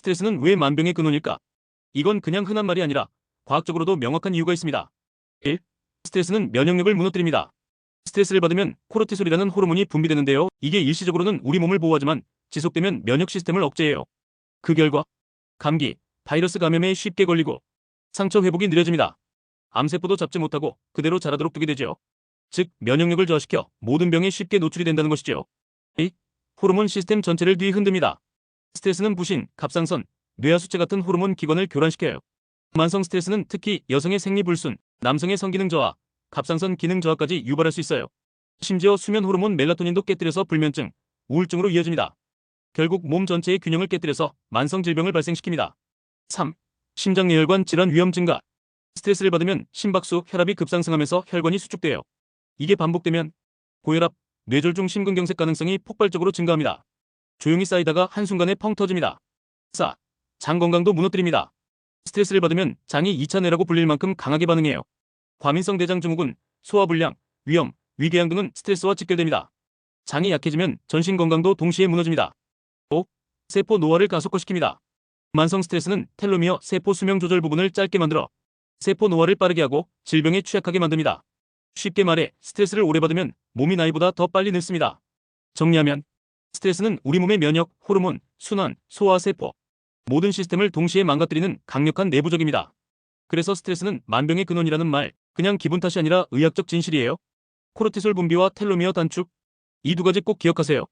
스트레스는 왜 만병의 근원일까? 이건 그냥 흔한 말이 아니라 과학적으로도 명확한 이유가 있습니다. 1. 스트레스는 면역력을 무너뜨립니다. 스트레스를 받으면 코르티솔이라는 호르몬이 분비되는데요. 이게 일시적으로는 우리 몸을 보호하지만 지속되면 면역 시스템을 억제해요. 그 결과 감기, 바이러스 감염에 쉽게 걸리고 상처 회복이 느려집니다. 암세포도 잡지 못하고 그대로 자라도록 두게 되죠. 즉 면역력을 저하시켜 모든 병에 쉽게 노출이 된다는 것이죠. 2. 호르몬 시스템 전체를 뒤흔듭니다. 스트레스는 부신, 갑상선, 뇌하수체 같은 호르몬 기관을 교란시켜요. 만성 스트레스는 특히 여성의 생리불순, 남성의 성기능 저하, 갑상선 기능 저하까지 유발할 수 있어요. 심지어 수면 호르몬 멜라토닌도 깨뜨려서 불면증, 우울증으로 이어집니다. 결국 몸 전체의 균형을 깨뜨려서 만성 질병을 발생시킵니다. 3. 심장내혈관 질환 위험 증가. 스트레스를 받으면 심박수, 혈압이 급상승하면서 혈관이 수축돼요. 이게 반복되면 고혈압, 뇌졸중 심근경색 가능성이 폭발적으로 증가합니다. 조용히 쌓이다가 한순간에 펑 터집니다. 4. 장 건강도 무너뜨립니다. 스트레스를 받으면 장이 2차 뇌라고 불릴 만큼 강하게 반응해요. 과민성 대장 증후군, 소화불량, 위염, 위궤양 등은 스트레스와 직결됩니다. 장이 약해지면 전신 건강도 동시에 무너집니다. 5. 세포 노화를 가속화시킵니다. 만성 스트레스는 텔로미어 세포 수명 조절 부분을 짧게 만들어 세포 노화를 빠르게 하고 질병에 취약하게 만듭니다. 쉽게 말해 스트레스를 오래 받으면 몸이 나이보다 더 빨리 늙습니다. 정리하면 스트레스는 우리 몸의 면역, 호르몬, 순환, 소화 세포 모든 시스템을 동시에 망가뜨리는 강력한 내부적입니다. 그래서 스트레스는 만병의 근원이라는 말 그냥 기분 탓이 아니라 의학적 진실이에요. 코르티솔 분비와 텔로미어 단축 이 두 가지 꼭 기억하세요.